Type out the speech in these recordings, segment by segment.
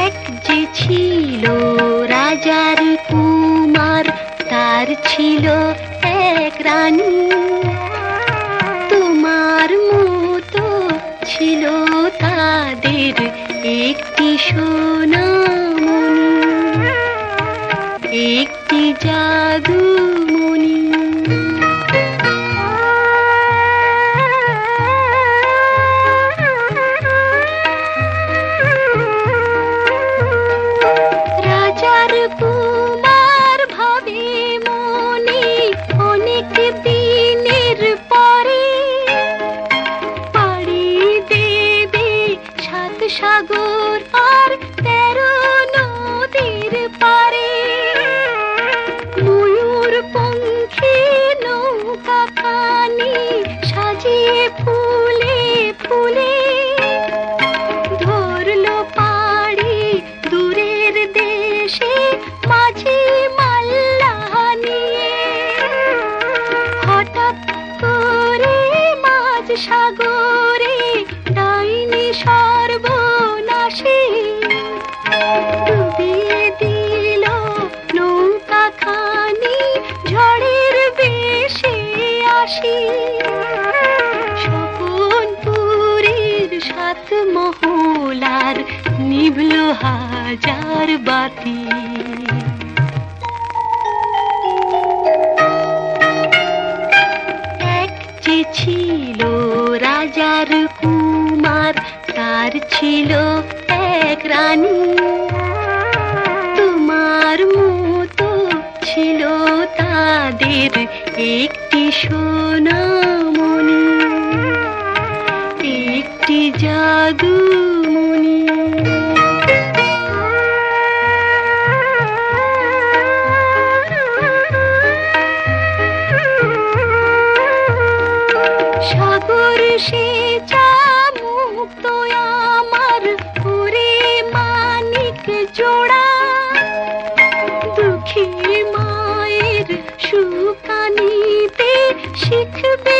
এক যে ছিল রাজার কুমার, তার ছিল এক রানী। তোমার মতো ছিল তাদের একটি সোনামণি। একটি জাদুমণি সাত মহলার নিভল হাজার বাতি। এক যে ছিল রাজার কুমার, তার ছিল এক রানী। তোমার মতো ছিল তাদের একটি সোনামণি একটি জাদুমণি সাগর সে আমার পুরে মানিক জোড়া। দুঃখী মায়ের সুকানিতে শিখবে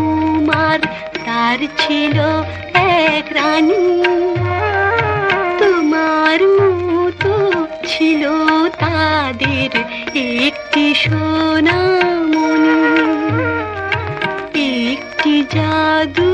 তার ছিল এক রানী তোমার মতো ছিল তাদের একটি সোনামণি একটি জাদু